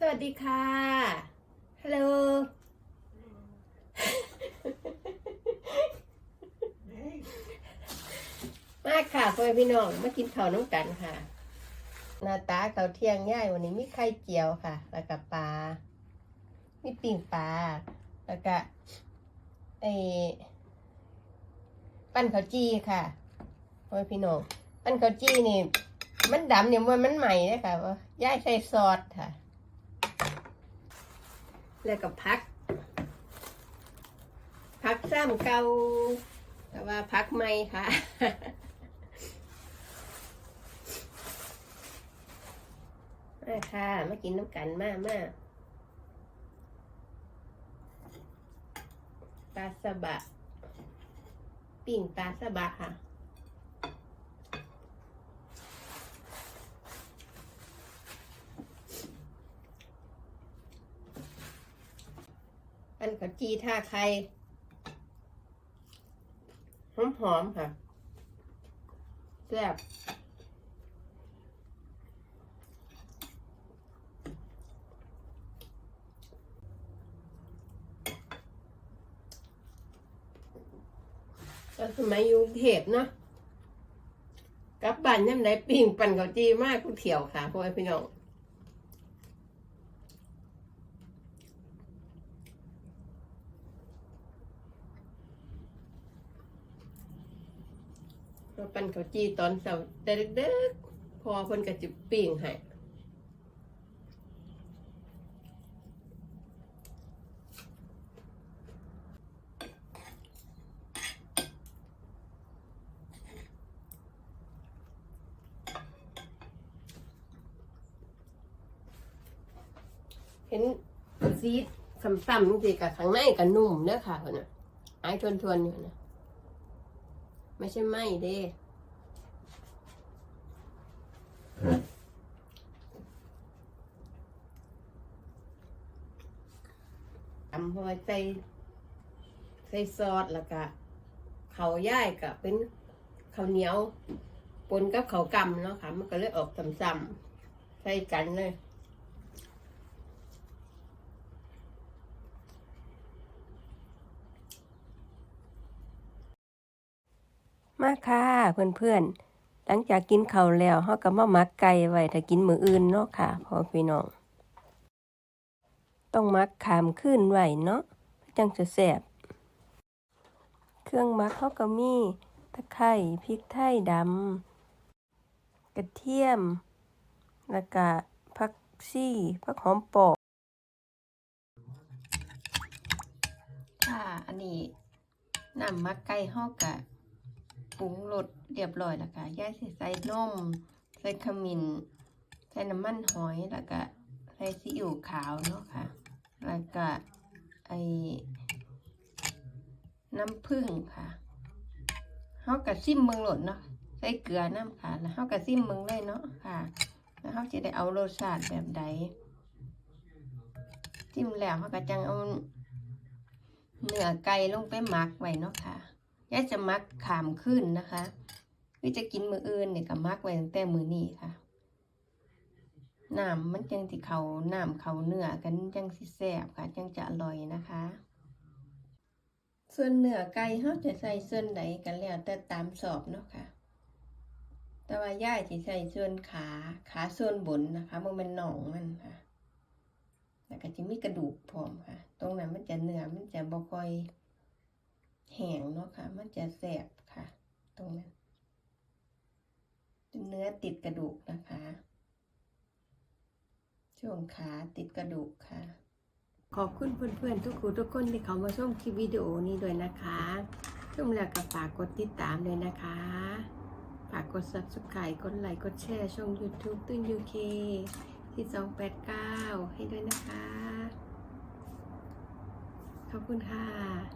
สวัสดีค่ะ ฮัลโหล มาค่ะพ่อแม่พี่น้องมากินข้าวน้ำกันค่ะ หน้าตาข้าวเที่ยงย่ายวันนี้มีไข่เจียวค่ะ แล้วก็ปลา มีปิ่งปลา แล้วก็ไอ้ปั้นข้าวจี้ค่ะพ่อแม่พี่น้องปั้นข้าวจี้นี่ มันดำเนี่ยมันมันใหม่นะคะว่าย่ายใส่ซอสค่ะ แล้วก็พัก พักซ้ำเกาแต่ว่าพักใหม่ค่ะมาค่ะมากินน้ำกันมากมากปลาสบะ ปิ่งปลาสบะค่ะันกับจีท่าไข่หอมหอมๆค่ะแซ่บตอนสมัยอยู่เทพเนาะกลับบ้านย่ำไหนปิ้งปั่นเขาจีมากกูเที่ยวค่ะพ่อพี่น้อง มาปั่นข้าวจีตอนเช้าแต่เด็กๆพอเพิ่นก็จิปิ้งให้เห็นซีดซ้ำๆจริงๆกับข้างในกับนุ่มเนื้อค่ะเพิ่นน่ะอายทวนๆอยู่นะ ไม่ใช่ไหมเด้ตำพอใส่ใส่ซอสแล้วก็เขาย่ายกับเป็นข้าวเหนียวปนกับเขาวกำเนาะค่ะ มันก็เลยออกซ้ำๆใส่กันเลย มาค่ะเพื่อนๆ หลังจากกินข้าวแล้วเฮาก็มาหมักไก่ไว้ถ้ากินมื้ออื่นเนาะค่ะพ่อพี่น้อง ต้องหมักขามขึ้นไว้เนาะจังจะแซ่บเครื่องหมักเฮาก็มีตะไคร้พริกไทยดำกระเทียม แล้วก็ผักชีผักหอมปอกค่ะ อันนี้น้ำมักไก่เฮาก็ ปรุงรสเรียบร้อยแล้วค่ะย่ายสิใส่นมใส่ขมิ้นใส่น้ำมันหอยแล้วก็ใส่ซีอิ๊วขาวเนาะค่ะ แล้วก็ไอ้น้ำผึ้งค่ะเฮากะซิมเมืองหลดเนาะใส่เกลือน้ำค่ะ แล้วเฮากะซิมเมืองเลยเนาะค่ะ แล้วเฮาจะได้เอารสชาติแบบใดจิ้มแล้วเฮาก็จังเอาเนื้อไก่ลงไปหมักไว้เนาะค่ะ ยายจะมักขามขึ้นนะคะคือจะกินมืออื่นเนี่ยก็มักไว้ตั้งแต่มือนี้ค่ะน้ำมันจังสิเขาน้ำเขาเนื้อกันจังสิแซ่บค่ะจังจะอร่อยนะคะ ส่วนเนื้อไก่เขาจะใส่ส่วนไหนกันแล้วแต่ตามสอบเนาะค่ะ แต่ว่าย่ายจะใส่ส่วนขาขาส่วนบนนะคะมันเป็นหนองมันค่ะแล้วก็จะมีกระดูกพร้อมค่ะ ตรงนั้นมันจะเนื้อมันจะบ่ค่อย แห้งเนาะค่ะ มันจะแสบค่ะ ตรงนั้นเนื้อติดกระดูกนะคะ ช่วงขาติดกระดูกค่ะ ขอบคุณเพื่อนๆทุกคนทุกคนที่เขามาชมคลิปวิดีโอนี้ด้วยนะคะชมแล้วก็ฝากกดติดตามเลยนะคะ ฝากกด subscribe กดไลค์กดแชร์ช่อง YouTube ตุ้น UK ที่289 ให้ด้วยนะคะ ขอบคุณค่ะ